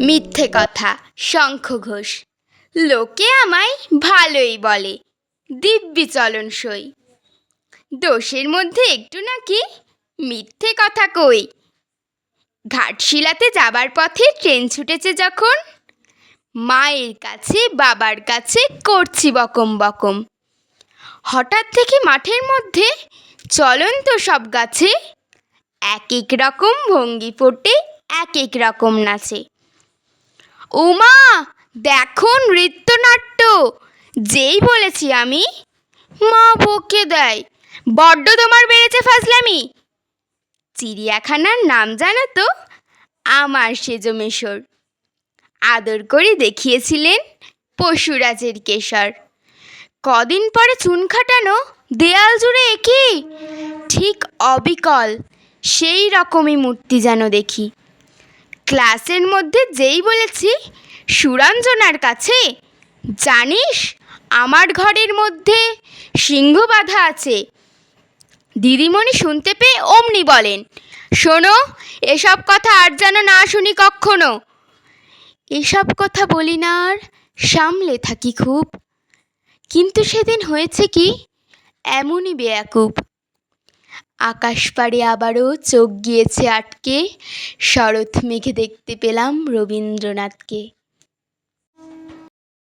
মিথ্যে কথা, শঙ্খ ঘোষ। লোকে আমায় ভালোই বলে, দিব্যি চলন সই। দোষের মধ্যে একটু নাকি মিথ্যে কথা কই। ঘাটশিলাতে যাবার পথে ট্রেন ছুটেছে যখন, মায়ের কাছে, বাবার কাছে করছি বকম বকম। হঠাৎ থেকে মাঠের মধ্যে চলন্ত সব গাছে এক এক রকম ভঙ্গি ফোটে এক এক রকম নাচে। উমা দেখো নৃত্যনাট্য। যেই বলেছি আমি, মা বকে দেয়। বড্ড তোমার বেড়েছে ফাজলামি। চিড়িয়াখানার নাম জানো তো? আমার সেজ মেশর। আদর করে দেখিয়েছিলেন পশুরাজের কেশর। কদিন পরে চুন খাটানো, দেয়াল জুড়ে একি ঠিক অবিকল, সেই রকমই মূর্তি যেন দেখি। ক্লাসের মধ্যে যেই বলেছি, সুরঞ্জনার কাছে। জানিস, আমার ঘরের মধ্যে সিংহ বাঁধা আছে। দিদিমণি শুনতে পেয়ে অমনি বলেন, শোনো, এসব কথা আর যেন না শুনি কক্ষনো। এসব কথা বলি না আর সামলে থাকি খুব। কিন্তু সেদিন হয়েছে কি? এমনই বেয়াকুব। আকাশ পাড়ে আবারও চোখ গিয়েছে আটকে। শরৎ মেঘে দেখতে পেলাম রবীন্দ্রনাথকে।